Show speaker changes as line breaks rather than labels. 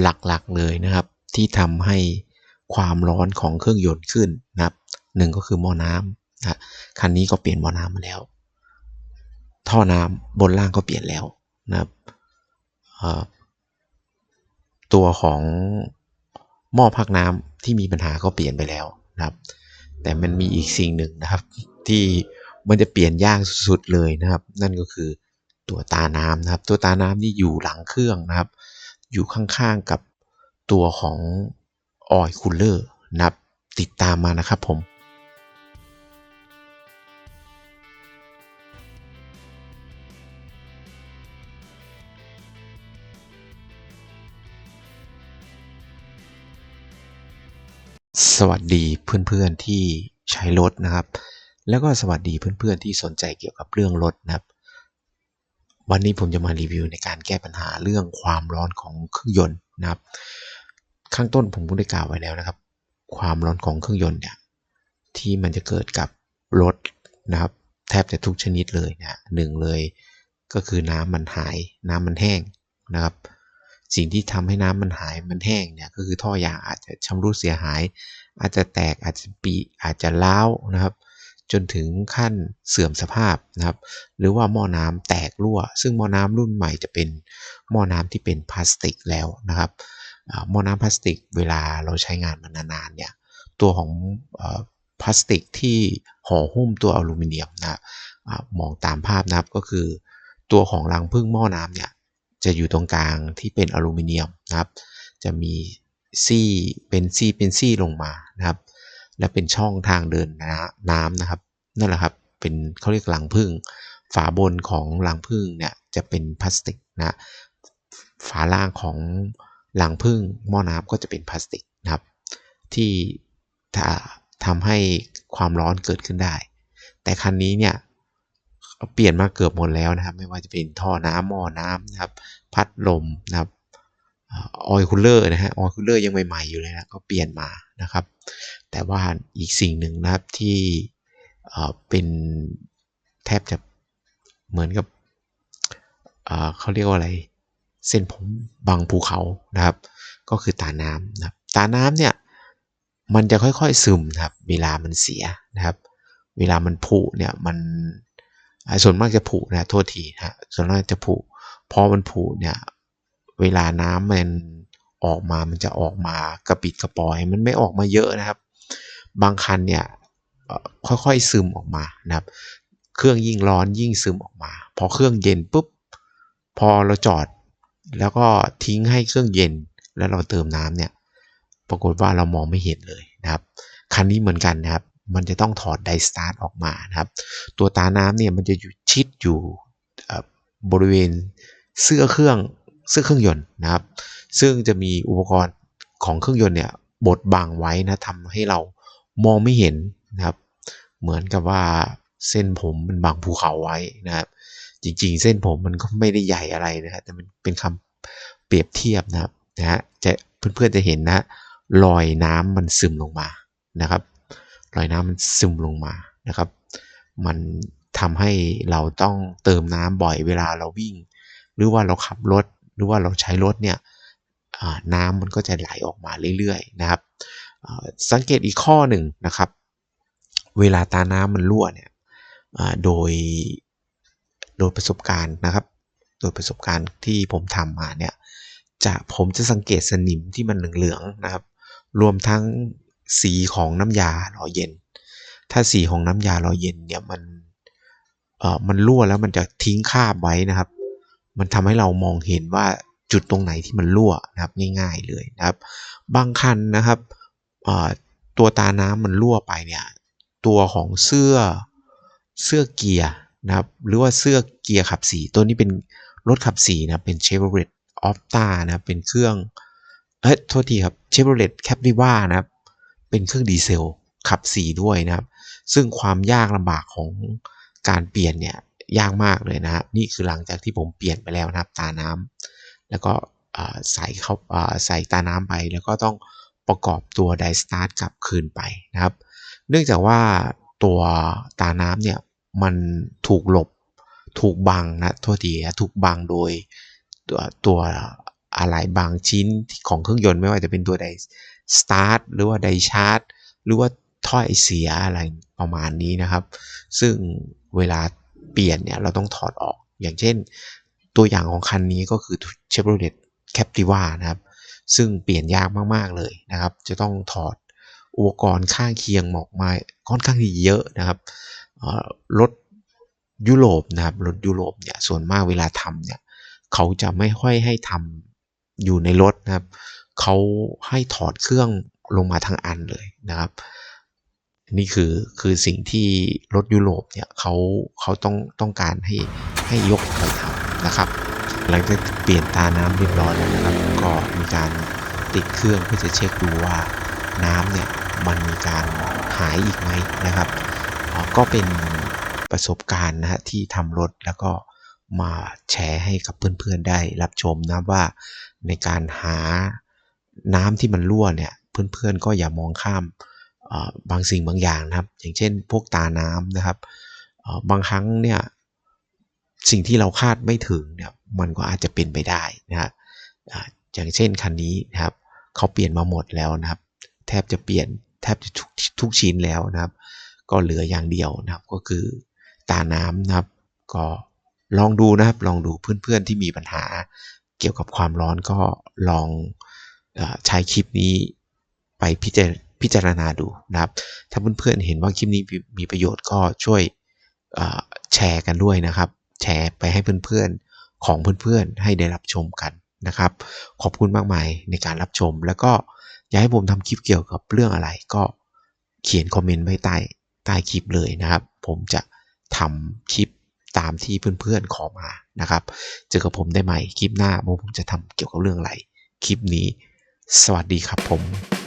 หลักๆเลยนะครับ ที่ทำให้ความร้อนของเครื่องยนต์ขึ้นนะครับหนึ่งก็คือหม้อน้ำนะคันนี้ก็เปลี่ยนหม้อน้ำมาแล้ว ท่อน้ำบนล่างก็เปลี่ยนแล้วนะครับตัวของหม้อพักน้ำที่มีปัญหาก็เปลี่ยนไปแล้วนะครับ แต่มันมีอีกสิ่งหนึ่งนะครับ ที่มันจะเปลี่ยนยากสุดเลยนะครับ นั่นก็คือตัวตาน้ำนะครับ ตัวตาน้ำนี่อยู่หลังเครื่องนะครับ อยู่ข้างๆกับตัวของออยคูลเลอร์นะครับติดตามมานะครับผมสวัสดีเพื่อนๆที่ใช้รถนะครับ แล้วก็สวัสดีเพื่อนๆที่สนใจเกี่ยวกับเรื่องรถนะครับ วันนี้ผมจะมารีวิวในการแก้ปัญหาเรื่องความร้อนของเครื่องยนต์นะครับ ข้างต้นผมได้กล่าวไว้แล้วนะครับ ความร้อนของเครื่องยนต์เนี่ยที่มันจะเกิดกับรถนะครับ แทบจะทุกชนิดเลยนะหนึ่งเลยก็คือน้ำมันหาย น้ำมันแห้งนะครับ สิ่งที่ทำให้น้ำมันหายมันแห้งเนี่ยก็คือท่อยางอาจจะชำรุดเสียหาย อาจจะแตกอาจจะปีอาจจะล้าวนะครับ จนถึงขั้นเสื่อมสภาพนะครับ หรือว่าหม้อน้ำแตกรั่ว ซึ่งหม้อน้ำรุ่นใหม่จะเป็นหม้อน้ำที่เป็นพลาสติกแล้วนะครับหม้อน้ำพลาสติกเวลาเราใช้งานมันนานๆเนี่ยตัวของพลาสติกที่ห่อหุ้มตัวอลูมิเนียมนะมองตามภาพนะครับก็คือ ตัวของรังพึ่งหม้อน้ำเนี่ยจะอยู่ตรงกลางที่เป็นอลูมิเนียมนะครับ จะมีซี่เป็นซี่เป็นซี่ลงมานะครับ และเป็นช่องทางเดินน้ำนะครับนั่นแหละครับเป็นเขาเรียกรังพึ่งฝาบนของรังพึ่งเนี่ยจะเป็นพลาสติกนะฝาล่างของรังพึ่งหม้อน้ำก็จะเป็นพลาสติกนะครับ ที่ถ้าทำให้ความร้อนเกิดขึ้นได้ แต่คันนี้เนี่ยเปลี่ยนมาเกือบหมดแล้วนะครับ ไม่ว่าจะเป็นท่อน้ำหม้อน้ำนะครับ พัดลมนะครับ ออยคูลเลอร์นะฮะออยคูลเลอร์ยังใหม่ๆอยู่เลยนะก็เปลี่ยนมานะครับ แต่ว่าอีกสิ่งหนึ่งนะครับที่เป็นแทบจะเหมือนกับเขาเรียกว่าอะไร เส้นผมบางภูเขานะครับ ก็คือตาน้ำนะครับตาน้ำเนี่ยมันจะค่อยๆซึมครับ เวลามันเสียนะครับ เวลามันผุเนี่ยมันส่วนมากจะผุนะโทษทีฮะส่วนมากจะผุพอมันผุเนี่ย เวลาน้ำมันออกมามันจะออกมากระปิดกระปอย มันไม่ออกมาเยอะนะครับ บางคันเนี่ยค่อยๆซึมออกมานะครับ เครื่องยิ่งร้อนยิ่งซึมออกมา พอเครื่องเย็นปุ๊บ พอเราจอด แล้วก็ทิ้งให้เครื่องเย็น แล้วเราเติมน้ำเนี่ย ปรากฏว่าเรามองไม่เห็นเลยนะครับ คันนี้เหมือนกันนะครับ มันจะต้องถอดไดสตาร์ทออกมานะครับ ตัวตาน้ำเนี่ยมันจะอยู่ชิดอยู่บริเวณเสื้อเครื่อง เสื้อเครื่องยนต์นะครับ ซึ่งจะมีอุปกรณ์ของเครื่องยนต์เนี่ยบดบังไว้นะทำให้เรามองไม่เห็นนะครับ เหมือนกับว่าเส้นผมมันบังภูเขาไว้นะครับ จริงๆ เส้นผมมันก็ไม่ได้ใหญ่อะไรนะครับแต่มันเป็นคำเปรียบเทียบนะครับนะฮะจะเพื่อนๆจะเห็นนะรอยน้ำมันซึมลงมานะครับรอยน้ำมันซึมลงมานะครับ มันทำให้เราต้องเติมน้ำบ่อยเวลาเราวิ่ง หรือว่าเราขับรถ หรือว่าเราใช้รถเนี่ยน้ำมันก็จะไหลออกมาเรื่อยๆนะครับสังเกตอีกข้อหนึ่งนะครับ เวลาตาน้ำมันรั่วเนี่ยโดยโดยประสบการณ์นะครับ โดยประสบการณ์ที่ผมทำมาเนี่ยจะผมจะสังเกตสนิมที่มันเหลืองๆนะครับ รวมทั้งสีของน้ำยาหล่อเย็น ถ้าสีของน้ำยาหล่อเย็นเนี่ยมันเอ่อมันรั่วแล้วมันจะทิ้งคราบไว้นะครับ มันทำให้เรามองเห็นว่าจุดตรงไหนที่มันรั่วนะครับง่าย ๆเลยนะครับ บางคันนะครับตัวตาน้ำมันรั่วไปเนี่ยตัวของเสื้อเสื้อเกียร์นะครับหรือว่าเสื้อเกียร์ขับสีตัวนี้เป็นรถขับสีนะเป็น Chevrolet ออฟตานะเป็นเครื่องเฮ้ยโทษทีครับเชฟโรเลตแคปริว่านะครับเป็นเครื่องดีเซลขับสีด้วยนะครับ ซึ่งความยากลำบากของการเปลี่ยนเนี่ย ยากมากเลยนะนี่คือหลังจากที่ผมเปลี่ยนไปแล้วนะครับตาน้ำแล้วก็ใส่เข้าใส่ตาน้ำไป แล้วก็ต้องประกอบตัวไดสตาร์ทกลับคืนไปนะครับ เนื่องจากว่าตัวตาน้ำเนี่ยมันถูกหลบถูกบังนะโทษทีถูกบังโดยตัวตัวอะไรบางชิ้นของเครื่องยนต์ไม่ว่าจะเป็นตัวไดสตาร์ทหรือว่าไดชาร์จหรือว่าท่อไอเสียอะไรประมาณนี้นะครับ ซึ่งเวลา เปลี่ยนเนี่ยเราต้องถอดออก อย่างเช่น ตัวอย่างของคันนี้ก็คือ Chevrolet Captiva นะครับ ซึ่งเปลี่ยนยากมากๆเลยนะครับ จะต้องถอดอุปกรณ์ข้างเคียงหมอกมาค่อนข้างที่เยอะนะครับรถยุโรปนะครับรถยุโรปเนี่ยส่วนมากเวลาทำเนี่ยเขาจะไม่ค่อยให้ทำอยู่ในรถนะครับเขาให้ถอดเครื่องลงมาทั้งอันเลยนะครับ นี่คือคือสิ่งที่รถยุโรปเนี่ยเขาเขาต้องต้องการให้ให้ยกไปทำนะครับหลังจากเปลี่ยนตาน้ำเรียบร้อยแล้วนะครับ ก็มีการติดเครื่องเพื่อจะเช็คดูว่าน้ำเนี่ยมันมีการหายอีกไหมนะครับก็เป็นประสบการณ์นะฮะที่ทำรถแล้วก็มาแชร์ให้กับเพื่อนๆได้รับชมนะว่าในการหาน้ำที่มันรั่วเนี่ยเพื่อนๆก็อย่ามองข้าม บางสิ่งบางอย่างนะครับ อย่างเช่น พวกตาน้ำนะครับบางครั้งเนี่ยสิ่งที่เราคาดไม่ถึงเนี่ยมันก็อาจจะเป็นไปได้นะฮะอย่างเช่นคันนี้นะครับเขาเปลี่ยนมาหมดแล้วนะครับ แทบจะเปลี่ยนแทบจะทุกทุกชิ้นแล้วนะครับ ก็เหลืออย่างเดียวนะครับก็คือตาน้ำนะครับ ก็ลองดูนะครับลองดูเพื่อนๆที่มีปัญหาเกี่ยวกับความร้อนก็ลองใช้คลิปนี้ไปพิจาร พิจารณาดูนะครับ ถ้าเพื่อนๆเห็นว่าคลิปนี้มีประโยชน์ก็ช่วยแชร์กันด้วยนะครับ แชร์ไปให้เพื่อนๆของเพื่อนๆให้ได้รับชมกันนะครับ ขอบคุณมากมายในการรับชม แล้วก็อยากให้ผมทำคลิปเกี่ยวกับเรื่องอะไรก็เขียนคอมเมนต์ไว้ใต้ใต้คลิปเลยนะครับ ผมจะทำคลิปตามที่เพื่อนๆขอมานะครับ เจอกับผมได้ใหม่คลิปหน้าผมจะทำเกี่ยวกับเรื่องอะไร คลิปนี้ สวัสดีครับผม